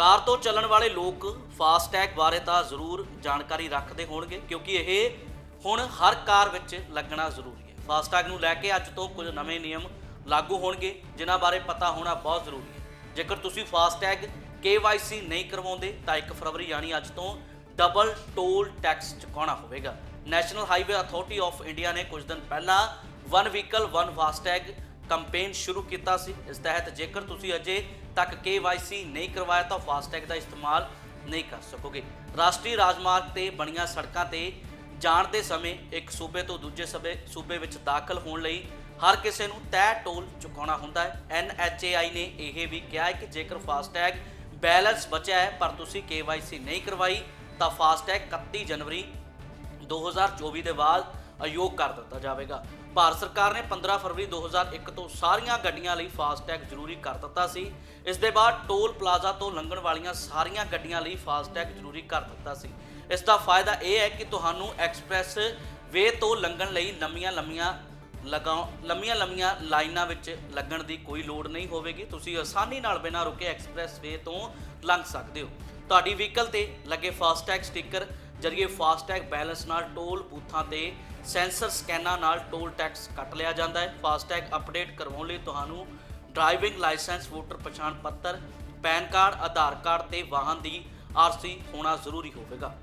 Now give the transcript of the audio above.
ਕਾਰ ਤੋਂ ਚੱਲਣ ਵਾਲੇ ਲੋਕ ਫਾਸਟੈਗ ਬਾਰੇ ਤਾਂ ਜ਼ਰੂਰ ਜਾਣਕਾਰੀ ਰੱਖਦੇ ਹੋਣਗੇ, ਕਿਉਂਕਿ ਇਹ ਹੁਣ ਹਰ ਕਾਰ ਵਿੱਚ ਲੱਗਣਾ ਜ਼ਰੂਰੀ ਹੈ। ਫਾਸਟੈਗ ਨੂੰ ਲੈ ਕੇ ਅੱਜ ਤੋਂ ਕੁਝ ਨਵੇਂ ਨਿਯਮ ਲਾਗੂ ਹੋਣਗੇ, ਜਿਨ੍ਹਾਂ ਬਾਰੇ ਪਤਾ ਹੋਣਾ ਬਹੁਤ ਜ਼ਰੂਰੀ ਹੈ। ਜੇਕਰ ਤੁਸੀਂ ਫਾਸਟੈਗ KYC ਨਹੀਂ ਕਰਵਾਉਂਦੇ, ਤਾਂ 1 ਫਰਵਰੀ ਯਾਨੀ ਅੱਜ ਤੋਂ ਡਬਲ ਟੋਲ ਟੈਕਸ ਚੁਕਾਉਣਾ ਹੋਵੇਗਾ। National Highway Authority of India ਨੇ ਕੁਝ ਦਿਨ ਪਹਿਲਾਂ one vehicle, one FASTag campaign ਸ਼ੁਰੂ ਕੀਤਾ ਸੀ। ਇਸ ਤਹਿਤ ਜੇਕਰ ਤੁਸੀਂ ਅਜੇ ਤੱਕ KYC ਨਹੀਂ ਕਰਵਾਇਆ ਤਾਂ ਫਾਸਟੈਗ ਦਾ ਇਸਤੇਮਾਲ ਨਹੀਂ ਕਰ ਸਕੋਗੇ। ਰਾਸ਼ਟਰੀ ਰਾਜਮਾਰਗ ਤੇ ਬਣੀਆਂ ਸੜਕਾਂ ਤੇ ਜਾਣ ਦੇ ਸਮੇਂ ਇੱਕ ਸੂਬੇ ਤੋਂ ਦੂਜੇ ਸੂਬੇ ਸੂਬੇ ਵਿੱਚ ਦਾਖਲ ਹੋਣ ਲਈ ਹਰ ਕਿਸੇ ਨੂੰ ਤੈਅ ਟੋਲ ਚੁਕਾਉਣਾ ਹੁੰਦਾ ਹੈ। NHAI ਨੇ ਇਹ ਵੀ ਕਿਹਾ ਹੈ ਕਿ ਜੇਕਰ ਫਾਸਟੈਗ ਬੈਲੈਂਸ ਬਚਿਆ ਹੈ, ਪਰ ਤੁਸੀਂ KYC ਨਹੀਂ ਕਰਵਾਈ, ਤਾਂ ਫਾਸਟੈਗ 31 ਜਨਵਰੀ 2024 ਦੇ ਬਾਅਦ ਅਯੋਗ ਕਰ ਦਿੱਤਾ ਜਾਵੇਗਾ। ਭਾਰਤ ਸਰਕਾਰ ਨੇ 15 ਫਰਵਰੀ 2001 ਤੋਂ ਸਾਰੀਆਂ ਗੱਡੀਆਂ ਲਈ ਫਾਸਟੈਗ ਜ਼ਰੂਰੀ ਕਰ ਦਿੱਤਾ ਸੀ। ਇਸ ਦੇ ਬਾਅਦ ਟੋਲ ਪਲਾਜ਼ਾ ਤੋਂ ਲੰਘਣ ਵਾਲੀਆਂ ਸਾਰੀਆਂ ਗੱਡੀਆਂ ਲਈ ਫਾਸਟੈਗ ਜ਼ਰੂਰੀ ਕਰ ਦਿੱਤਾ ਸੀ। ਇਸ ਦਾ ਫਾਇਦਾ ਇਹ ਹੈ ਕਿ ਤੁਹਾਨੂੰ ਐਕਸਪ੍ਰੈਸ ਵੇ ਤੋਂ ਲੰਘਣ ਲਈ ਲੰਮੀਆਂ ਲੰਮੀਆਂ ਲਗਾਉ, ਲੰਮੀਆਂ ਲੰਮੀਆਂ ਲਾਈਨਾਂ ਵਿੱਚ ਲੱਗਣ ਦੀ ਕੋਈ ਲੋੜ ਨਹੀਂ ਹੋਵੇਗੀ। ਤੁਸੀਂ ਆਸਾਨੀ ਨਾਲ ਬਿਨਾਂ ਰੁਕੇ ਐਕਸਪ੍ਰੈਸ ਵੇ ਤੋਂ ਲੰਘ ਸਕਦੇ ਹੋ। ਤੁਹਾਡੀ ਵਹੀਕਲ ਤੇ ਲੱਗੇ ਫਾਸਟੈਗ ਸਟicker ਜਰੀਏ ਫਾਸਟੈਗ ਬੈਲੈਂਸ ਨਾਲ ਟੋਲ ਬੂਥਾਂ ਤੇ ਸੈਂਸਰ ਸਕੈਨਾਂ ਨਾਲ ਟੋਲ ਟੈਕਸ ਕੱਟ ਲਿਆ ਜਾਂਦਾ ਹੈ। ਫਾਸਟੈਗ ਅਪਡੇਟ ਕਰਵਾਉਣ ਲਈ ਤੁਹਾਨੂੰ ਡਰਾਈਵਿੰਗ ਲਾਇਸੈਂਸ, ਵੋਟਰ ਪਛਾਣ ਪੱਤਰ, ਪੈਨ ਕਾਰਡ, ਆਧਾਰ ਕਾਰਡ ਤੇ ਵਾਹਨ ਦੀ ਆਰਸੀ ਹੋਣਾ ਜ਼ਰੂਰੀ ਹੋਵੇਗਾ।